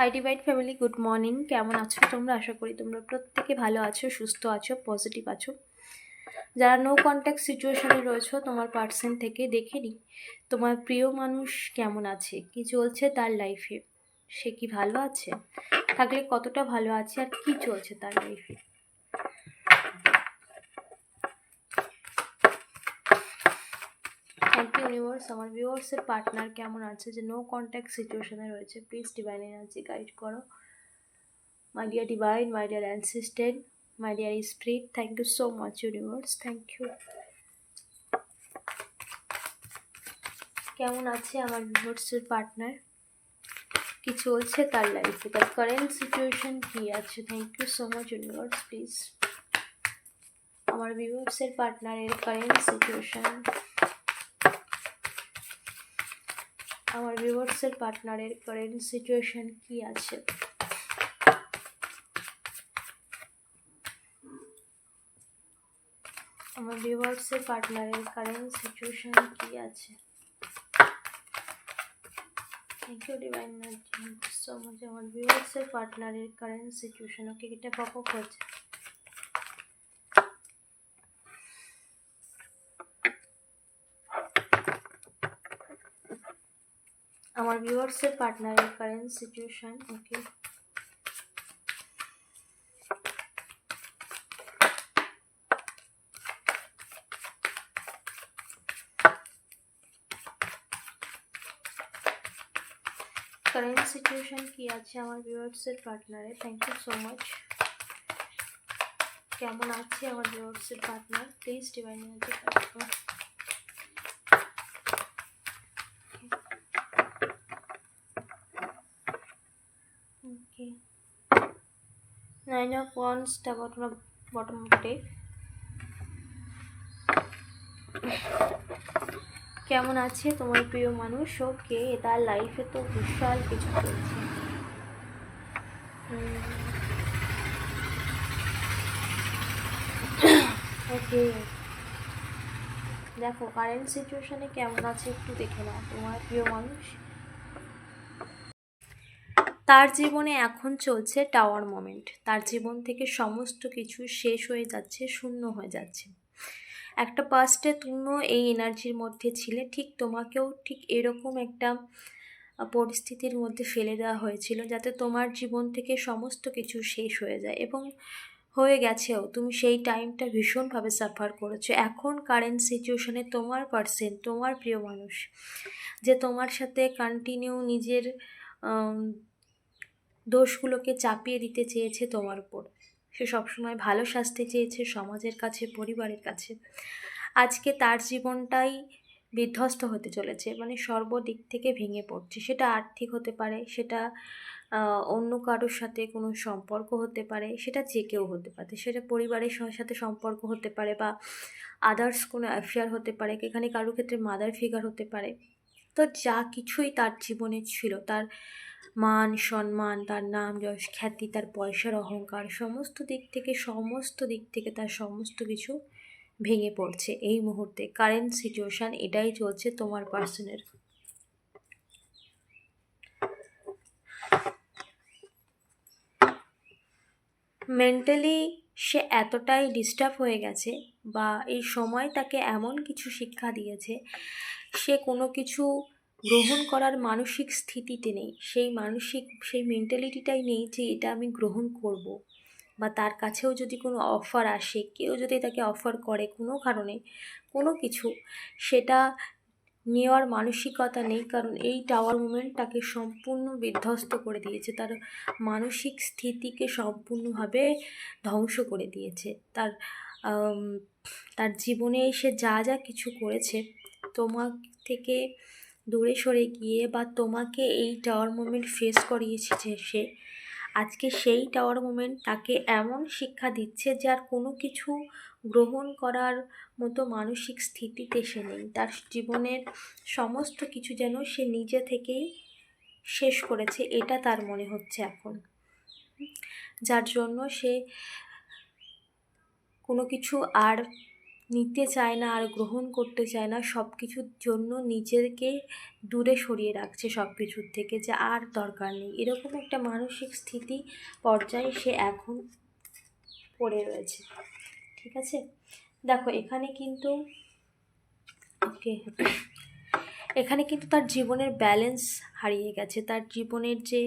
Hi divide family good morning কেমন আছো তোমরা? আশা করি তোমরা প্রত্যেকে ভালো আছো সুস্থ আছো পজিটিভ আছো। যারা নো কন্ট্যাক্ট সিচুয়েশনে রয়েছো তোমার পার্সন থেকে দেখে নিই। তোমার প্রিয় মানুষ কেমন আছে? কি চলছে তার লাইফে সে কি ভালো আছে? থাকলে কতটা ভালো আছে আর কি চলছে তার লাইফে থ্যাংক ইউ ইউনিভার্স আমার ভিউয়ার্সের পার্টনার কেমন আছে? যে নো কন্ট্যাক্ট সিচুয়েশনে রয়েছে। প্লিজ ডিভাইন এনার্জি গাইড করো। My dear divine my dear ancestors my dear spirit thank you so much universe thank you কেমন আছে আমার ভিউয়ার্সের পার্টনার কি চলছে তার লাইফে তার কারেন্ট সিচুয়েশন কী আছে? Thank you so much universe please আমার ভিউয়ার্সের পার্টনারের কারেন্ট সিচুয়েশন আমার ভিউয়ার্সের পার্টনারের কারেন্ট সিচুয়েশন কি আছে? আমার ভিউয়ার্সের পার্টনারের কারেন্ট সিচুয়েশন কি আছে? Thank you divine so much আমার ভিউয়ার্সের পার্টনারের কারেন্ট সিচুয়েশন ওকে এটা পপ আপ হচ্ছে আমার ভিউয়ার্সের পার্টনারের current situation okay current situation কি আছে আমার ভিউয়ার্সের পার্টনারে থ্যাংক ইউ সো মাচ কেমন আছে আমার ভিউয়ার্সের partner please divine energy Okay. Nine of Wands, the bottom of bottom of the. কেমন আছে তোমার প্রিয় মানুষ? ওকে তার লাইফে তো বিশাল কিছু চলছে। ওকে। দেখো কারেন্ট সিচুয়েশনে কেমন আছে একটু দেখে নাও তোমার প্রিয় মানুষ। তার জীবনে এখন চলছে টাওয়ার মোমেন্ট তার জীবন থেকে সমস্ত কিছু শেষ হয়ে যাচ্ছে, শূন্য হয়ে যাচ্ছে। একটা পাস্টে তুমিও এই এনার্জির মধ্যে ছিলে, ঠিক তোমাকেও ঠিক এরকম একটা পরিস্থিতির মধ্যে ফেলে দেওয়া হয়েছিল যাতে তোমার জীবন থেকে সমস্ত কিছু শেষ হয়ে যায় এবং হয়ে গেছেও। তুমি সেই টাইমটা ভীষণভাবে সাফার করেছ। এখন কারেন্ট সিচুয়েশনে তোমার পার্সেন তোমার প্রিয় মানুষ, যে তোমার সাথে কন্টিনিউ নিজের দোষগুলোকে চাপিয়ে দিতে চেয়েছে তোমার উপর। সে সবসময় ভালো সাজতে চেয়েছে সমাজের কাছে, পরিবারের কাছে। আজকে তার জীবনটাই বিধ্বস্ত হতে চলেছে মানে সর্বদিক থেকে ভেঙে পড়ছে। সেটা আর্থিক হতে পারে, সেটা অন্য কারোর সাথে কোনো সম্পর্ক হতে পারে, সেটা যে কেউ হতে পারে। সেটা পরিবারের সাথে সম্পর্ক হতে পারে বা আদার্স কোনো অ্যাফেয়ার হতে পারে, এখানে কারোর ক্ষেত্রে মাদার ফিগার হতে পারে। তো যা কিছুই তার জীবনে ছিল, তার মান, সম্মান, তার নাম, যশ, খ্যাতি, তার পয়সার অহংকার, সমস্ত দিক থেকে, সমস্ত দিক থেকে তার সমস্ত কিছু ভেঙে পড়ছে এই মুহূর্তে। কারেন্ট সিচুয়েশান এটাই চলছে তোমার পার্সনের মেন্টালি সে এতটাই ডিস্টার্ব হয়ে গেছে বা এই সময় তাকে এমন কিছু শিক্ষা দিয়েছে সে কোনো কিছু গ্রহণ করার মানসিক স্থিতিতে নেই। সেই মানসিক, সেই মেন্টালিটিটাই নেই যে এটা আমি গ্রহণ করব। বা তার কাছেও যদি কোনো অফার আসে, কেউ যদি তাকে অফার করে কোনো কারণে, কোনো কিছু, সেটা নেওয়ার মানসিকতা নেই কারণ এই টাওয়ার মুভমেন্ট তাকে সম্পূর্ণ বিধ্বস্ত করে দিয়েছে। তার মানসিক স্থিতিকে সম্পূর্ণভাবে ধ্বংস করে দিয়েছে। তার তার জীবনে সে যা যা কিছু করেছে তোমার থেকে দূরে সরে গিয়ে বা তোমাকে এই টাওয়ার মোমেন্ট ফেস করিয়েছে সে। আজকে সেই টাওয়ার মোমেন্ট তাকে এমন শিক্ষা দিচ্ছে যার কোনো কিছু গ্রহণ করার মতো মানসিক স্থিতিতে সে নেই। তার জীবনের সমস্ত কিছু যেন সে নিজে থেকেই শেষ করেছে, এটা তার মনে হচ্ছে এখন। যার জন্য সে কোনো কিছু আর নিতে চায় না আর গ্রহণ করতে চায় না সব কিছুর জন্য নিজেকে দূরে সরিয়ে রাখছে সব কিছুর থেকে যে আর দরকার নেই। এরকম একটা মানসিক স্থিতি পর্যায়ে সে এখন পড়ে রয়েছে। ঠিক আছে? দেখো, এখানে কিন্তু ওকে এখানে কিন্তু তার জীবনের ব্যালেন্স হারিয়ে গেছে। তার জীবনের যে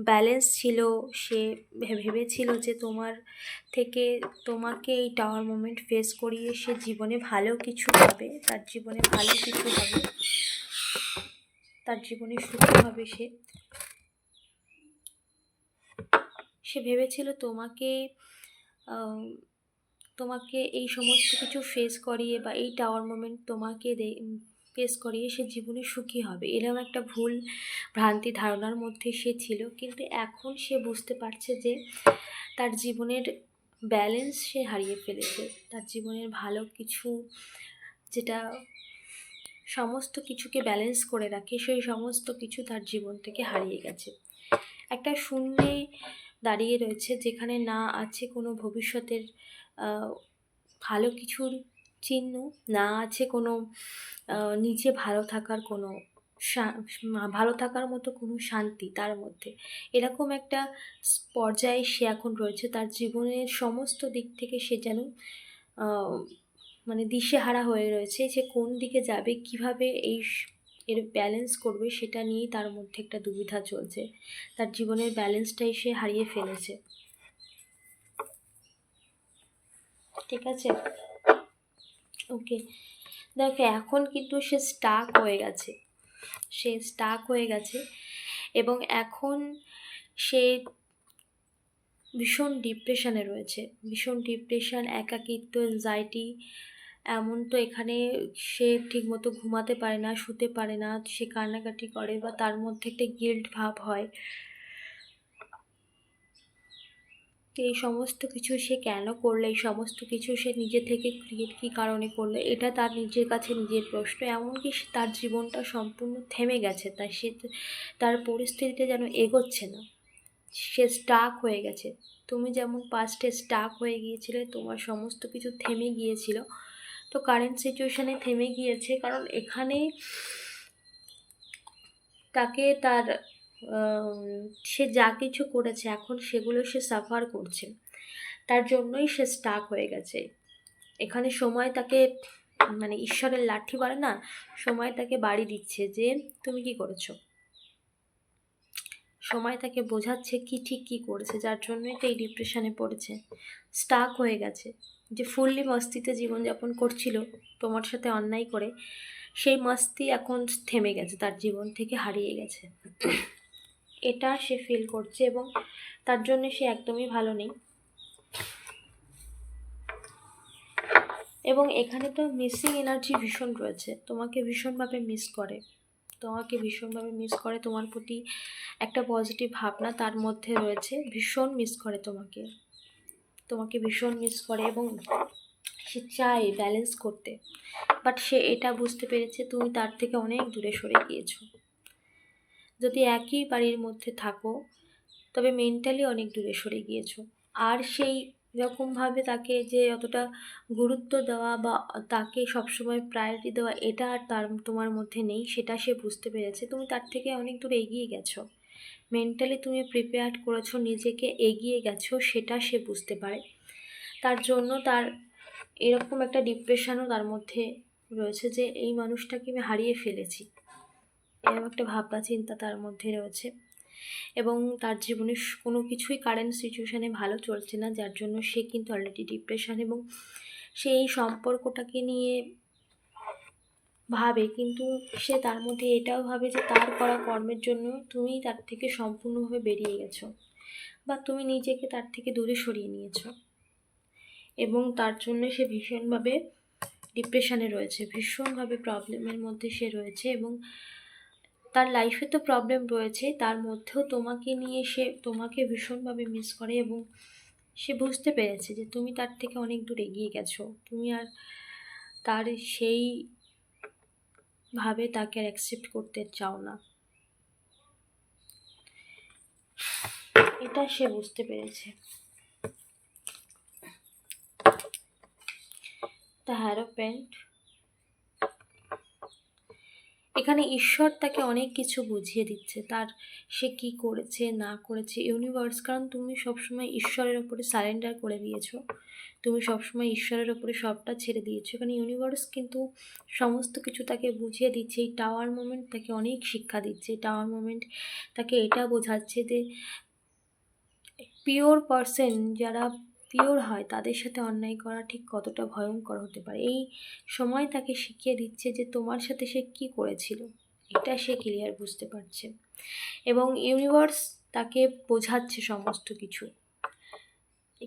ব্যালেন্স ছিল, সে ভেবেছিল যে তোমার থেকে তোমাকে এই টাওয়ার মোমেন্ট ফেস করিয়ে সে জীবনে ভালো কিছু পাবে তার জীবনে ভালো কিছু হবে, তার জীবনে সুখী হবে সে। সে ভেবেছিল তোমাকে তোমাকে এই সমস্ত কিছু ফেস করিয়ে বা এই টাওয়ার মোমেন্ট তোমাকে ফেস করিয়ে সে জীবনে সুখী হবে। এরকম একটা ভুল ভ্রান্তি ধারণার মধ্যে সে ছিল। কিন্তু এখন সে বুঝতে পারছে যে তার জীবনের ব্যালেন্স সে হারিয়ে ফেলেছে। তার জীবনের ভালো কিছু যেটা সমস্ত কিছুকে ব্যালেন্স করে রাখে, সেই সমস্ত কিছু তার জীবন থেকে হারিয়ে গেছে। একটা শূন্যে দাঁড়িয়ে রয়েছে যেখানে না আছে কোনো ভবিষ্যতের ভালো কিছুর চিহ্ন না আছে কোনো নিজে ভালো থাকার কোনো ভালো থাকার মতো কোনো শান্তি তার মধ্যে। এরকম একটা পর্যায়ে সে এখন রয়েছে। তার জীবনের সমস্ত দিক থেকে সে যেন মানে দিশেহারা হয়ে রয়েছে সে কোন দিকে যাবে, কীভাবে এই এর ব্যালেন্স করবে সেটা নিয়েই তার মধ্যে একটা দুবিধা চলছে। তার জীবনের ব্যালেন্সটাই সে হারিয়ে ফেলেছে। ঠিক আছে? ওকে। দেখো, এখন কিন্তু সে স্টাক হয়ে গেছে। সে স্টাক হয়ে গেছে এবং এখন সে ভীষণ ডিপ্রেশনে রয়েছে। ভীষণ ডিপ্রেশন একাকিত্ব অ্যাংজাইটি এমন তো এখানে সে ঠিকমতো ঘুমাতে পারে না, শুতে পারে না। সে কান্নাকাটি করে বা তার মধ্যে একটা গিল্ট ভাব হয়। তো এই সমস্ত কিছু সে কেন করল? এই সমস্ত কিছু সে নিজে থেকে ক্রিয়েট কী কারণে করল? এটা তার নিজের কাছে নিজের প্রশ্ন। এমনকি তার জীবনটা সম্পূর্ণ থেমে গেছে। তাই সে তার পরিস্থিতিতে যেন এগোচ্ছে না। সে স্টাক হয়ে গেছে। তুমি যেমন পাস্টে স্টাক হয়ে গিয়েছিলে, তোমার সমস্ত কিছু থেমে গিয়েছিল। তো কারেন্ট সিচুয়েশানে থেমে গিয়েছে। কারণ এখানে তাকে তার সে যা কিছু করেছে, এখন সেগুলো সে সাফার করছে। তার জন্যই সে স্টাক হয়ে গেছে। এখানে সময় তাকে মানে ঈশ্বরের লাঠি বলে না, সময় তাকে বাড়ি দিচ্ছে যে, তুমি কি করেছ? সময় তাকে বোঝাচ্ছে কি ঠিক কি করেছে, যার জন্যই তো এই ডিপ্রেশনে পড়েছে। স্টাক হয়ে গেছে। যে ফুললি মস্তিতে জীবনযাপন করছিল, তোমার সাথে অন্যায় করে, সেই মস্তি এখন থেমে গেছে, তার জীবন থেকে হারিয়ে গেছে। এটা সে ফিল করছে এবং তার জন্য সে একদমই ভালো নেই। এবং এখানে তো মিসিং এনার্জি ভীষণ রয়েছে। তোমাকে ভীষণভাবে মিস করে। তোমাকে ভীষণভাবে মিস করে। তোমার প্রতি একটা পজিটিভ ভাবনা তার মধ্যে রয়েছে। ভীষণ মিস করে তোমাকে। তোমাকে ভীষণ মিস করে এবং সে চায় ব্যালেন্স করতে। বাট সে এটা বুঝতে পেরেছে, তুমি তার থেকে অনেক দূরে সরে গিয়েছো। যদি একই বাড়ির মধ্যে থাকো, তবে মেন্টালি অনেক দূরে সরে গিয়েছো। আর সেই রকমভাবে তাকে যে অতটা গুরুত্ব দেওয়া বা তাকে সবসময় প্রায়োরিটি দেওয়া, এটা আর তার, তোমার মধ্যে নেই, সেটা সে বুঝতে পেরেছে। তুমি তার থেকে অনেক দূর এগিয়ে গেছো। মেন্টালি তুমি প্রিপেয়ার করেছ, নিজেকে এগিয়ে গেছো, সেটা সে বুঝতে পারে। তার জন্য তার এরকম একটা ডিপ্রেশনও তার মধ্যে রয়েছে যে, এই মানুষটাকে আমি হারিয়ে ফেলেছি। এরকম একটা ভাবনা, চিন্তা তার মধ্যে রয়েছে। এবং তার জীবনে কোনো কিছুই কারেন্ট সিচুয়েশানে ভালো চলছে না, যার জন্য সে কিন্তু অলরেডি ডিপ্রেশন এবং সে এই সম্পর্কটাকে নিয়ে ভাবে। কিন্তু সে তার মধ্যে এটাও ভাবে যে তার করা কর্মের জন্য তুমি তার থেকে সম্পূর্ণভাবে বেরিয়ে গেছো বা তুমি নিজেকে তার থেকে দূরে সরিয়ে নিয়েছো। এবং তার জন্য সে ভীষণভাবে ডিপ্রেশনে রয়েছে, ভীষণভাবে প্রবলেমের মধ্যে সে রয়েছে এবং তার লাইফে তো প্রবলেম রয়েছে, তার মধ্যেও তোমাকে নিয়ে সে, তোমাকে ভীষণভাবে মিস করে এবং সে বুঝতে পেরেছে যে তুমি তার থেকে অনেক দূর এগিয়ে গেছো। তুমি আর তার সেই ভাবে তাকে আর অ্যাকসেপ্ট করতে চাও না। এটা সে বুঝতে পেরেছে। দ্য হ্যারোপ্যান্ট এখানে ঈশ্বর তাকে অনেক কিছু বুঝিয়ে দিচ্ছে, তার সে কি করেছে, না করেছে ইউনিভার্স কারণ তুমি সবসময় ঈশ্বরের ওপরে সারেন্ডার করে দিয়েছ। তুমি সবসময় ঈশ্বরের ওপরে সবটা ছেড়ে দিয়েছ। এখানে ইউনিভার্স কিন্তু সমস্ত কিছু তাকে বুঝিয়ে দিচ্ছে, এই টাওয়ার মোমেন্ট তাকে অনেক শিক্ষা দিচ্ছে টাওয়ার মোমেন্ট তাকে এটা বোঝাচ্ছে যে পিওর পারসন যারা পিওর হয়, তাদের সাথে অন্যায় করা ঠিক কতটা ভয়ঙ্কর হতে পারে? এই সময় তাকে শিখিয়ে দিচ্ছে যে তোমার সাথে সে কি করেছিল। এটা সে ক্লিয়ার বুঝতে পারছে। এবং ইউনিভার্স তাকে বোঝাচ্ছে সমস্ত কিছু।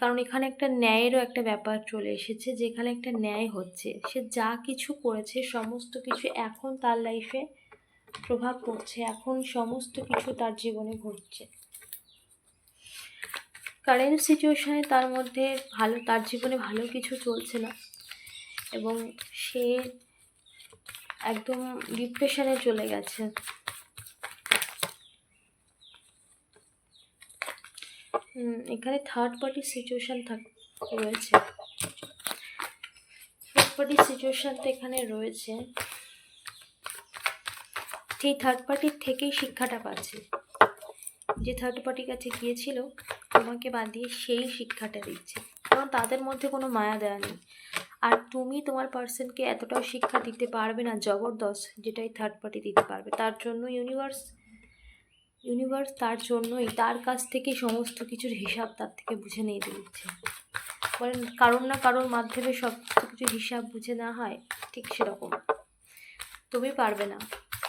কারণ এখানে একটা ন্যায়েরও একটা ব্যাপার চলে এসেছে, যেখানে একটা ন্যায় হচ্ছে। সে যা কিছু করেছে, সমস্ত কিছু এখন তার লাইফে প্রভাব পড়ছে। এখন সমস্ত কিছু তার জীবনে ঘটছে। কারেন্ট সিচুয়েশানে তার মধ্যে ভালো, তার জীবনে ভালো কিছু চলছে না। এবং সে একদম ডিপ্রেশনে চলে গেছে। এখানে থার্ড পার্টি সিচুয়েশান থাক, রয়েছে। থার্ড পার্টি সিচুয়েশান তো এখানে রয়েছে। সেই থার্ড পার্টির থেকেই শিক্ষাটা পাচ্ছে। যে থার্ড পার্টির কাছে গিয়েছিল তোমাকে বাদ দিয়ে সেই শিক্ষাটা দিচ্ছে। কারণ তাদের মধ্যে কোনো মায়া দেওয়া নেই। আর তুমি তোমার পার্সনকে এতটাও শিক্ষা দিতে পারবে না, জবরদস্ত, যেটাই থার্ড পার্টি দিতে পারবে। তার জন্য ইউনিভার্স ইউনিভার্স তার জন্যই, তার কাছ থেকে সমস্ত কিছুর হিসাব তার থেকে বুঝে নিয়ে দিচ্ছে। বলেন, কারোর না কারোর মাধ্যমে সব কিছু হিসাব বুঝে না হয়, ঠিক সেরকম। তুমি পারবে না।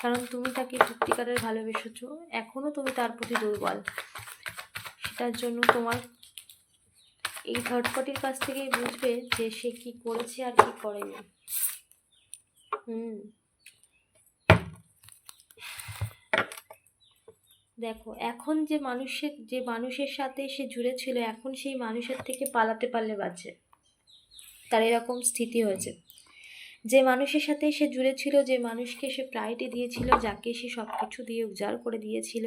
কারণ তুমি তাকে সত্যিকারের ভালোবেসেছ। এখনও তুমি তার প্রতি দুর্বল। সেটার জন্য তোমার এই থার্ড পার্টির কাছ থেকেই বুঝবে যে সে কি করেছে আর কি করেনি। হুম। দেখো, এখন যে মানুষের যে মানুষের সাথে সে জুড়ে ছিল এখন সেই মানুষের থেকে পালাতে পারলে বাঁচে। তার এরকম স্থিতি হয়েছে। যে মানুষের সাথে সে জুড়ে ছিল যে মানুষকে সে প্রায়োরিটি দিয়েছিল, যাকে সে সব কিছু দিয়ে উজাড় করে দিয়েছিল,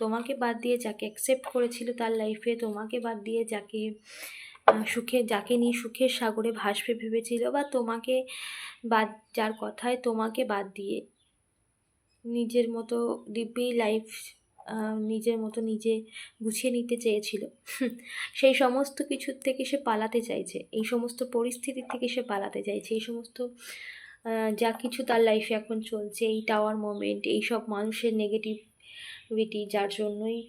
তোমাকে বাদ দিয়ে যাকে অ্যাকসেপ্ট করেছিল তার লাইফে তোমাকে বাদ দিয়ে যাকে সুখে, যাকে নিয়ে সুখের সাগরে ভাসবে ভেবেছিল বা তোমাকে বাদ, যার কথায় তোমাকে বাদ দিয়ে নিজের মতো দিব্যি লাইফ নিজের মতো নিজে গুছিয়ে নিতে চেয়েছিল। সেই সমস্ত কিছুর থেকে সে পালাতে চাইছে। এই সমস্ত পরিস্থিতির থেকে সে পালাতে চাইছে। এই সমস্ত যা কিছু তার লাইফে এখন চলছে, এই টাওয়ার মোমেন্ট এই সব মানুষের নেগেটিভিটি যার জন্যই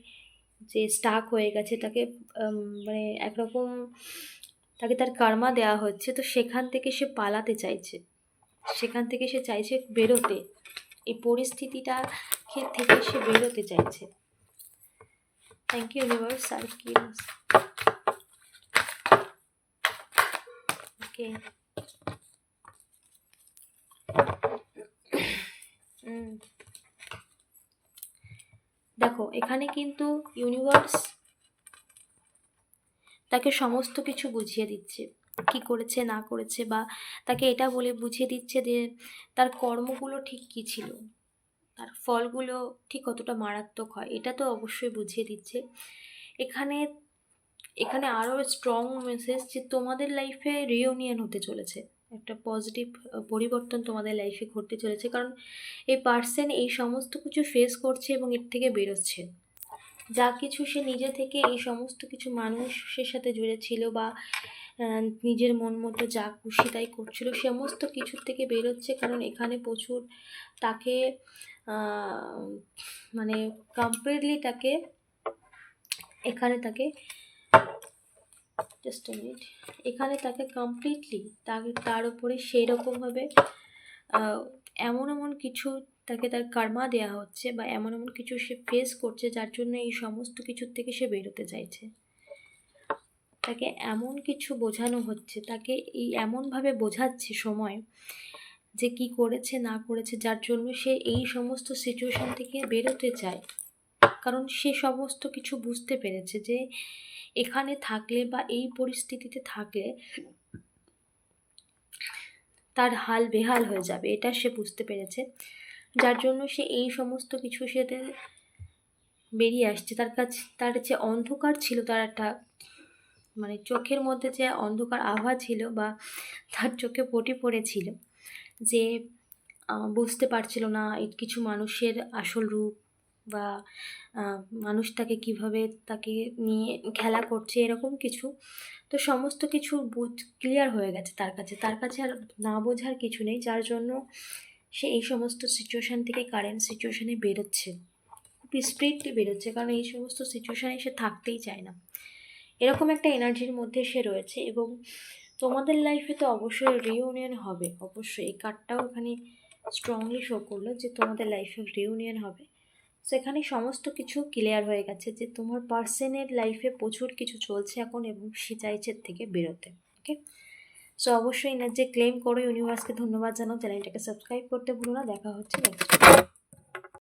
যে স্টাক হয়ে গেছে, তাকে মানে একরকম তাকে তার কার্মা দেওয়া হচ্ছে, তো সেখান থেকে সে পালাতে চাইছে। সেখান থেকে সে চাইছে বেরোতে। এই পরিস্থিতিটা থেকে সে বেরোতে চাইছে। থ্যাংক ইউ ইউনিভার্স আর কি ওকে দেখো, এখানে কিন্তু ইউনিভার্স তাকে সমস্ত কিছু বুঝিয়ে দিচ্ছে। কি করেছে, না করেছে বা তাকে এটা বলে বুঝিয়ে দিচ্ছে যে তার কর্মগুলো ঠিক কী ছিল? তার ফলগুলো ঠিক কতটা মারাত্মক হয়? এটা তো অবশ্যই বুঝিয়ে দিচ্ছে। এখানে এখানে আরও স্ট্রং মেসেজ যে তোমাদের লাইফে রিউনিয়ন হতে চলেছে। একটা পজিটিভ পরিবর্তন তোমাদের লাইফে ঘটতে চলেছে। কারণ এই পার্সন এই সমস্ত কিছু ফেস করছে এবং এর থেকে বেরোচ্ছে। যা কিছু সে নিজে থেকে এই সমস্ত কিছু মানুষের সাথে জুড়ে ছিল বা নিজের মন মতো যা খুশি তাই করছিল। সমস্ত কিছুর থেকে বেরোচ্ছে কারণ এখানে প্রচুর তাকে মানে কমপ্লিটলি তাকে, এখানে তাকে জাস্ট মিনিট এখানে তাকে কমপ্লিটলি তাকে, তার উপরে সেই রকমভাবে এমন এমন কিছু তাকে তার কার্মা দেওয়া হচ্ছে বা এমন এমন কিছু সে ফেস করছে যার জন্য এই সমস্ত কিছুর থেকে সে বেরোতে চাইছে। তাকে এমন কিছু বোঝানো হচ্ছে, তাকে এই এমনভাবে বোঝাচ্ছে সময় যে কি করেছে, না করেছে, যার জন্য সে এই সমস্ত সিচুয়েশন থেকে বেরোতে চায়। কারণ সে সমস্ত কিছু বুঝতে পেরেছে যে এখানে থাকলে বা এই পরিস্থিতিতে থাকলে তার হাল বেহাল হয়ে যাবে, এটা সে বুঝতে পেরেছে। যার জন্য সে এই সমস্ত কিছু সাথে বেরিয়ে আসছে। তার কাছে, তার যে অন্ধকার ছিল, তার একটা মানে চোখের মধ্যে যে অন্ধকার আভা ছিল বা তার চোখে পটি পড়েছিল যে বুঝতে পারছিল না কিছু মানুষের আসল রূপ বা মানুষ তাকে কীভাবে তাকে নিয়ে খেলা করছে এরকম কিছু। তো সমস্ত কিছু বুঝ ক্লিয়ার হয়ে গেছে তার কাছে। তার কাছে আর না বোঝার কিছু নেই, যার জন্য সে এই সমস্ত সিচুয়েশান থেকে কারেন্ট সিচুয়েশানে বেরোচ্ছে। খুব স্পিডলি বেরোচ্ছে, কারণ এই সমস্ত সিচুয়েশানে সে থাকতেই চায় না। এরকম একটা এনার্জির মধ্যে সে রয়েছে এবং তোমাদের লাইফে তো অবশ্যই রিউনিয়ন হবে। অবশ্যই এই কার্ডটাও এখানে স্ট্রংলি শো করল যে তোমাদের লাইফে রিউনিয়ন হবে। সেখানে সমস্ত কিছু ক্লিয়ার হয়ে গেছে যে তোমার পার্সনের লাইফে প্রচুর কিছু চলছে এখন এবং সে চাইছে থেকে বেরোতে ওকে সো অবশ্যই এনার্জি ক্লেম করো। ইউনিভার্সকে ধন্যবাদ জানাও। চ্যানেলটাকে সাবস্ক্রাইব করতে ভুলো না। দেখা হচ্ছে নেক্সট